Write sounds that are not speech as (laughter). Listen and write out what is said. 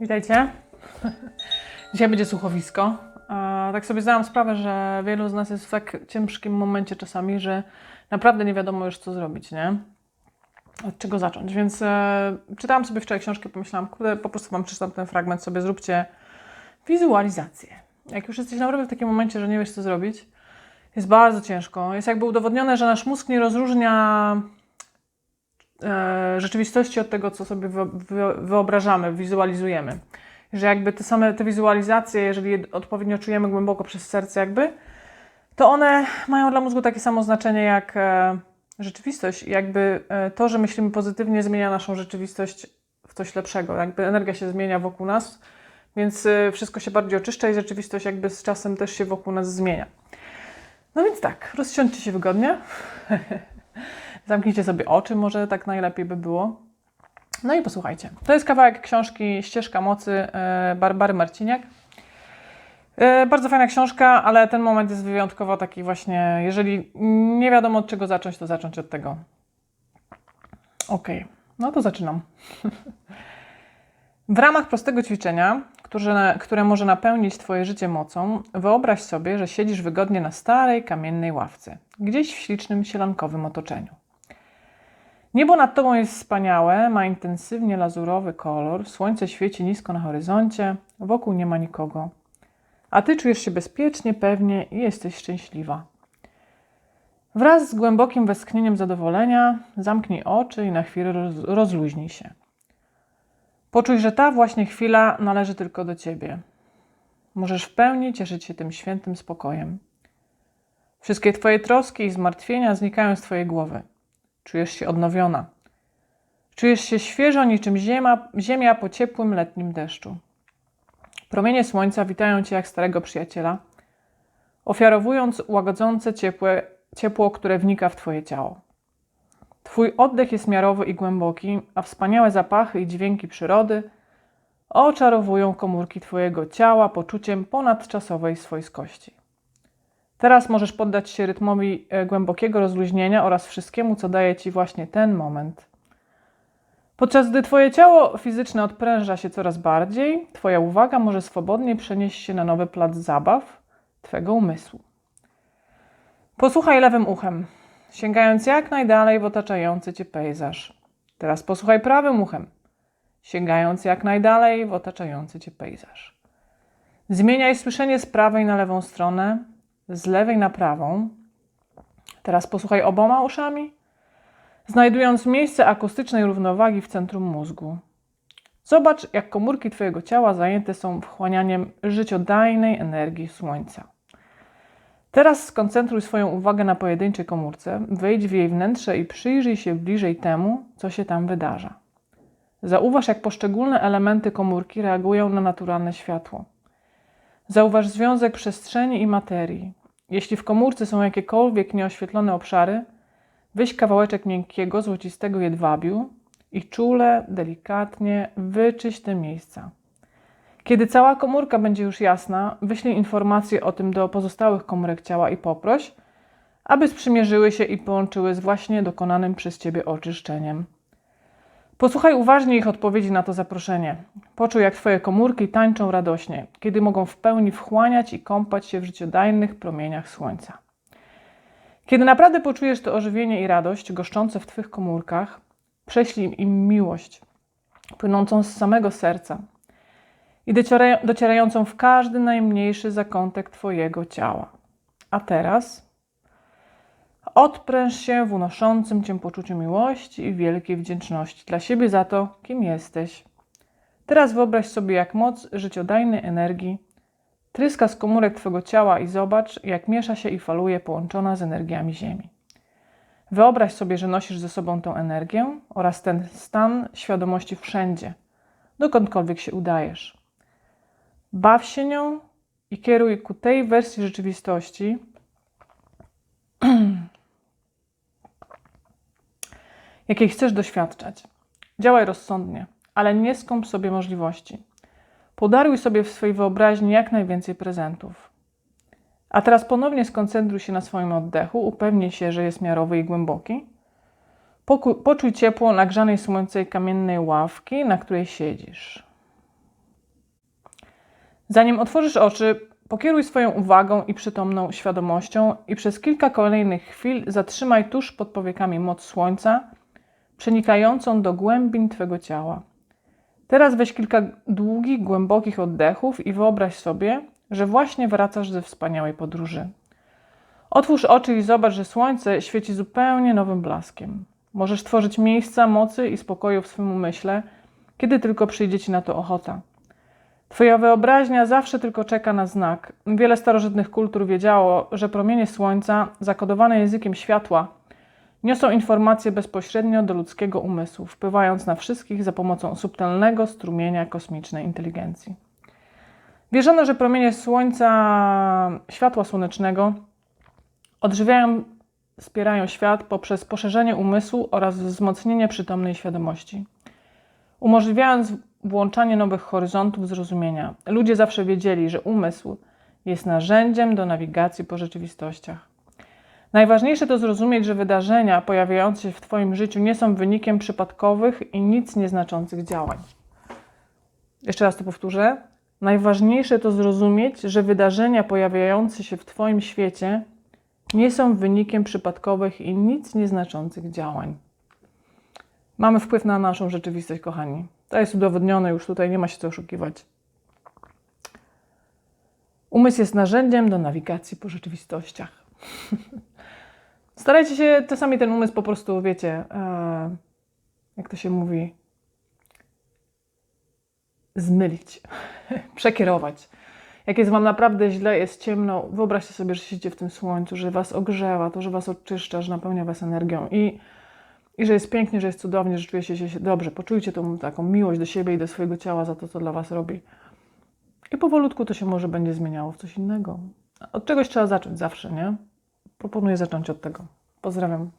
Witajcie. Dzisiaj będzie słuchowisko. Tak sobie zdałam sprawę, że wielu z nas jest w tak ciężkim momencie czasami, że naprawdę nie wiadomo już co zrobić, nie? Od czego zacząć. Więc e, czytałam sobie wczoraj książkę, pomyślałam, kurde, po prostu wam przeczytam ten fragment, sobie zróbcie wizualizację. Jak już jesteś naprawdę w takim momencie, że nie wiesz co zrobić, jest bardzo ciężko. Jest jakby udowodnione, że nasz mózg nie rozróżnia rzeczywistości od tego, co sobie wyo- wyo- wyobrażamy, wizualizujemy. Że jakby te same te wizualizacje, jeżeli je odpowiednio czujemy głęboko przez serce, jakby, to one mają dla mózgu takie samo znaczenie jak e, rzeczywistość. Jakby e, to, że myślimy pozytywnie, zmienia naszą rzeczywistość w coś lepszego. Jakby energia się zmienia wokół nas, więc e, wszystko się bardziej oczyszcza i rzeczywistość jakby z czasem też się wokół nas zmienia. No więc tak, rozsiądźcie się wygodnie. (laughs) Zamknijcie sobie oczy, może tak najlepiej by było. No i posłuchajcie. To jest kawałek książki Ścieżka Mocy e, Barbary Marciniak. E, Bardzo fajna książka, ale ten moment jest wyjątkowo taki właśnie, jeżeli nie wiadomo od czego zacząć, to zacząć od tego. Okej, no to zaczynam. (laughs) W ramach prostego ćwiczenia, które, które może napełnić Twoje życie mocą, wyobraź sobie, że siedzisz wygodnie na starej, kamiennej ławce, gdzieś w ślicznym, sielankowym otoczeniu. Niebo nad Tobą jest wspaniałe, ma intensywnie lazurowy kolor, słońce świeci nisko na horyzoncie, wokół nie ma nikogo. A Ty czujesz się bezpiecznie, pewnie i jesteś szczęśliwa. Wraz z głębokim westchnieniem zadowolenia zamknij oczy i na chwilę roz, rozluźnij się. Poczuj, że ta właśnie chwila należy tylko do Ciebie. Możesz w pełni cieszyć się tym świętym spokojem. Wszystkie Twoje troski i zmartwienia znikają z Twojej głowy. Czujesz się odnowiona. Czujesz się świeżo niczym ziemia, ziemia po ciepłym letnim deszczu. Promienie słońca witają Cię jak starego przyjaciela, ofiarowując łagodzące ciepłe, ciepło, które wnika w Twoje ciało. Twój oddech jest miarowy i głęboki, a wspaniałe zapachy i dźwięki przyrody oczarowują komórki Twojego ciała poczuciem ponadczasowej swojskości. Teraz możesz poddać się rytmowi e, głębokiego rozluźnienia oraz wszystkiemu, co daje Ci właśnie ten moment. Podczas gdy Twoje ciało fizyczne odpręża się coraz bardziej, Twoja uwaga może swobodnie przenieść się na nowy plac zabaw Twego umysłu. Posłuchaj lewym uchem, sięgając jak najdalej w otaczający Cię pejzaż. Teraz posłuchaj prawym uchem, sięgając jak najdalej w otaczający Cię pejzaż. Zmieniaj słyszenie z prawej na lewą stronę, z lewej na prawą. Teraz posłuchaj oboma uszami, znajdując miejsce akustycznej równowagi w centrum mózgu. Zobacz, jak komórki Twojego ciała zajęte są wchłanianiem życiodajnej energii słońca. Teraz skoncentruj swoją uwagę na pojedynczej komórce, wejdź w jej wnętrze i przyjrzyj się bliżej temu, co się tam wydarza. Zauważ, jak poszczególne elementy komórki reagują na naturalne światło. Zauważ związek przestrzeni i materii. Jeśli w komórce są jakiekolwiek nieoświetlone obszary, weź kawałeczek miękkiego, złocistego jedwabiu i czule, delikatnie wyczyść te miejsca. Kiedy cała komórka będzie już jasna, wyślij informację o tym do pozostałych komórek ciała i poproś, aby sprzymierzyły się i połączyły z właśnie dokonanym przez Ciebie oczyszczeniem. Posłuchaj uważnie ich odpowiedzi na to zaproszenie. Poczuj, jak Twoje komórki tańczą radośnie, kiedy mogą w pełni wchłaniać i kąpać się w życiodajnych promieniach słońca. Kiedy naprawdę poczujesz to ożywienie i radość goszczące w Twych komórkach, prześlij im miłość płynącą z samego serca i dociera- docierającą w każdy najmniejszy zakątek Twojego ciała. A teraz Odpręż się w unoszącym cię poczuciu miłości i wielkiej wdzięczności dla siebie za to, kim jesteś. Teraz wyobraź sobie, jak moc życiodajnej energii tryska z komórek Twojego ciała i zobacz, jak miesza się i faluje połączona z energiami Ziemi. Wyobraź sobie, że nosisz ze sobą tę energię oraz ten stan świadomości wszędzie, dokądkolwiek się udajesz. Baw się nią i kieruj ku tej wersji rzeczywistości, (clears throat) jakiej chcesz doświadczać. Działaj rozsądnie, ale nie skąp sobie możliwości. Podaruj sobie w swojej wyobraźni jak najwięcej prezentów. A teraz ponownie skoncentruj się na swoim oddechu, upewnij się, że jest miarowy i głęboki. Poczuj ciepło nagrzanej słońcej kamiennej ławki, na której siedzisz. Zanim otworzysz oczy, pokieruj swoją uwagą i przytomną świadomością i przez kilka kolejnych chwil zatrzymaj tuż pod powiekami moc słońca, przenikającą do głębin Twego ciała. Teraz weź kilka długich, głębokich oddechów i wyobraź sobie, że właśnie wracasz ze wspaniałej podróży. Otwórz oczy i zobacz, że słońce świeci zupełnie nowym blaskiem. Możesz tworzyć miejsca mocy i spokoju w swym umyśle, kiedy tylko przyjdzie ci na to ochota. Twoja wyobraźnia zawsze tylko czeka na znak. Wiele starożytnych kultur wiedziało, że promienie słońca, zakodowane językiem światła, niosą informacje bezpośrednio do ludzkiego umysłu, wpływając na wszystkich za pomocą subtelnego strumienia kosmicznej inteligencji. Wierzono, że promienie słońca, światła słonecznego odżywiają, wspierają świat poprzez poszerzenie umysłu oraz wzmocnienie przytomnej świadomości. Umożliwiając włączanie nowych horyzontów zrozumienia, ludzie zawsze wiedzieli, że umysł jest narzędziem do nawigacji po rzeczywistościach. Najważniejsze to zrozumieć, że wydarzenia pojawiające się w Twoim życiu nie są wynikiem przypadkowych i nic nieznaczących działań. Jeszcze raz to powtórzę. Najważniejsze to zrozumieć, że wydarzenia pojawiające się w Twoim świecie nie są wynikiem przypadkowych i nic nieznaczących działań. Mamy wpływ na naszą rzeczywistość, kochani. To jest udowodnione już tutaj, nie ma się co oszukiwać. Umysł jest narzędziem do nawigacji po rzeczywistościach. (laughs) Starajcie się czasami ten umysł po prostu, wiecie, e, jak to się mówi, zmylić, (laughs) przekierować. Jak jest Wam naprawdę źle, jest ciemno, wyobraźcie sobie, że siedzicie w tym słońcu, że Was ogrzewa, to, że Was oczyszcza, że napełnia Was energią i, i że jest pięknie, że jest cudownie, że czujecie się dobrze. Poczujcie tą taką miłość do siebie i do swojego ciała za to, co dla Was robi. I powolutku to się może będzie zmieniało w coś innego. Od czegoś trzeba zacząć zawsze, nie? Proponuję zacząć od tego. Pozdrawiam.